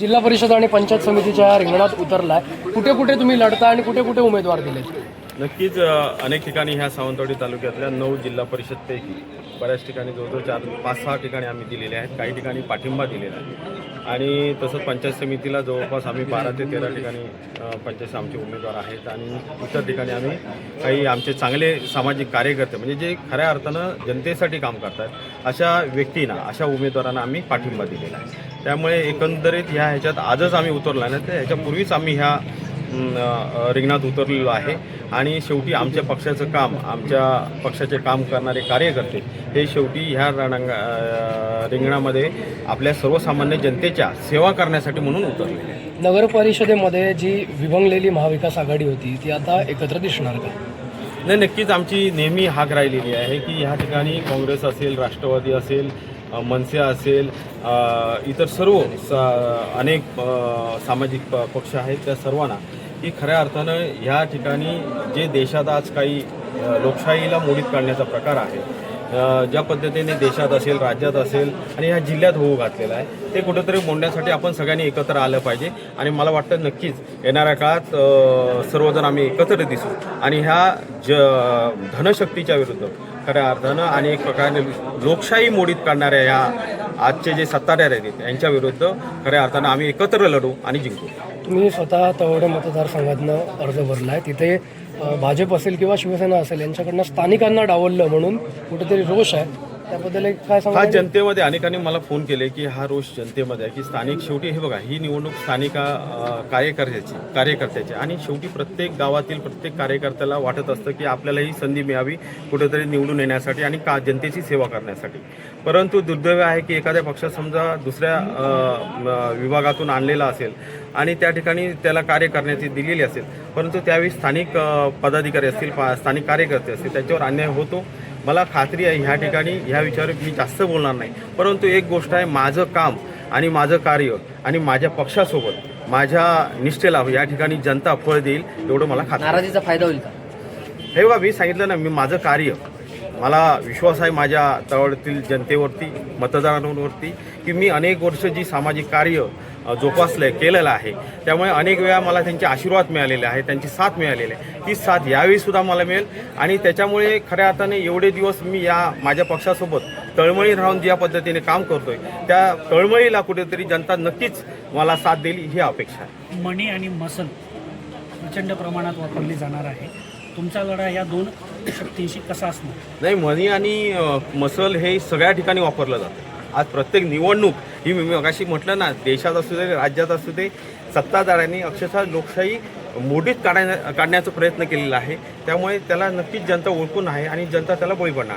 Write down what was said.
जिल्हा परिषद आणि पंचायत समितीच्या रिंगणात उतरलाय. कुठे कुठे तुम्ही लढता आणि कुठे कुठे उमेदवार दिले? नक्कीच अनेक ठिकाणी ह्या सावंतवाडी तालुक्यातल्या नऊ जिल्हा परिषदपैकी बऱ्याच ठिकाणी जवळजवळ चार पाच सहा ठिकाणी आम्ही दिलेले आहेत. काही ठिकाणी पाठिंबा दिलेला आहे. आणि तसंच पंचायत समितीला जवळपास आम्ही बारा ते तेरा ठिकाणी पंचायत आमचे उमेदवार आहेत. आणि इतर ठिकाणी आम्ही काही आमचे चांगले सामाजिक कार्यकर्ते म्हणजे जे खऱ्या अर्थानं जनतेसाठी काम करतात अशा व्यक्तींना अशा उमेदवारांना आम्ही पाठिंबा दिलेला आहे. त्यामुळे एकंदरीत ह्या ह्याच्यात आजच आम्ही उतरला नाही तर ह्याच्यापूर्वीच आम्ही ह्या रिंगणात उतरलेलो आहे. आणि शेवटी आमच्या पक्षाचं काम आमच्या पक्षाचे काम करणारे कार्यकर्ते हे शेवटी ह्या रणांग रिंगणामध्ये आपल्या सर्वसामान्य जनतेच्या सेवा करण्यासाठी म्हणून उतरलेले आहे नगर परिषदेमध्ये जी विभंगलेली महाविकास आघाडी होती ती आता एकत्र दिसणार का? नाही नक्कीच आमची नेहमी हाक राहिलेली आहे की ह्या ठिकाणी काँग्रेस असेल राष्ट्रवादी असेल मनसे असेल इतर सर्व सा अनेक सामाजिक प पक्ष आहेत त्या सर्वांना की खऱ्या अर्थानं ह्या ठिकाणी जे देशात आज काही लोकशाहीला मोडीत काढण्याचा प्रकार आहे ज्या पद्धतीने देशात असेल राज्यात असेल आणि ह्या जिल्ह्यात होऊ घातलेला आहे ते कुठंतरी मोडण्यासाठी आपण सगळ्यांनी एकत्र आलं पाहिजे आणि मला वाटतं नक्कीच येणाऱ्या काळात सर्वजण आम्ही एकत्र दिसू आणि ह्या ज धनशक्तीच्या विरुद्ध खऱ्या अर्थानं आणि एक प्रकारे लोकशाही मोडीत काढणाऱ्या या आजचे जे सत्ताधारी आहेत यांच्या विरुद्ध खऱ्या अर्थानं आम्ही एकत्र लढू आणि जिंकू. तुम्ही स्वतः तवडे मतदारसंघातनं अर्ज भरला आहे तिथे भाजप असेल किंवा शिवसेना असेल यांच्याकडनं स्थानिकांना डावललं म्हणून कुठेतरी रोष आहे. त्याबद्दल एक काय हा सांगा जनतेमध्ये अनेकांनी मला फोन केले की हा रोष जनतेमध्ये आहे की स्थानिक शेवटी हे बघा ही निवडणूक स्थानिका अ, कार्यकर्त्याची कार्यकर्त्याची. आणि शेवटी प्रत्येक गावातील प्रत्येक कार्यकर्त्याला वाटत असतं की आपल्याला ही संधी मिळावी कुठेतरी निवडून येण्यासाठी आणि का जनतेची सेवा करण्यासाठी. परंतु दुर्दैव आहे की एखाद्या पक्षात समजा दुसऱ्या अ, म, विभागातून आणलेला असेल आणि त्या ठिकाणी त्याला कार्य करण्याची दिलेली असेल परंतु त्यावेळी स्थानिक अ, पदाधिकारी असतील पा- स्थानिक कार्यकर्ते असतील त्याच्यावर अन्याय होतो. मला खात्री आहे ह्या ठिकाणी ह्या विषयावर मी जास्त बोलणार नाही परंतु एक गोष्ट आहे माझं काम आणि माझं कार्य आणि माझ्या पक्षासोबत माझ्या निष्ठेला या ठिकाणी जनता फळ देईल एवढं मला खात्री. नाराजीचा फायदा होईल का हे बघा मी सांगितलं ना मी माझं कार्य मला विश्वास आहे माझ्या तळातील जनतेवरती मतदारांवरती की मी अनेक वर्ष जी सामाजिक कार्य जोपासलं केलेलं आहे. त्यामुळे अनेक वेळा मला त्यांचे आशीर्वाद मिळालेले आहे त्यांची साथ मिळालेली आहे ती साथ यावेळी सुद्धा मला मिळेल. आणि त्याच्यामुळे खऱ्या अर्थाने एवढे दिवस मी या माझ्या पक्षासोबत तळमळी राहून ज्या पद्धतीने काम करतोय त्या तळमळीला कुठेतरी जनता नक्कीच मला साथ देईल ही अपेक्षा आहे. मणी आणि मसल प्रचंड प्रमाणात वापरली जाणार आहे. तुमचा लढा या दोन शक्तींशी कसा असणार? नाही मनी आणि मसल हे सगळ्या ठिकाणी वापरलं जातं. आज प्रत्येक निवडणूक ही मी मगाशी म्हटलं ना देशात असू दे राज्यात असू दे सत्ताधाऱ्यांनी अक्षरशः लोकशाही मोडीत काढण्या काढण्याचा प्रयत्न केलेला आहे. त्यामुळे त्याला नक्कीच जनता ओळखून आहे आणि जनता त्याला बळी पडणार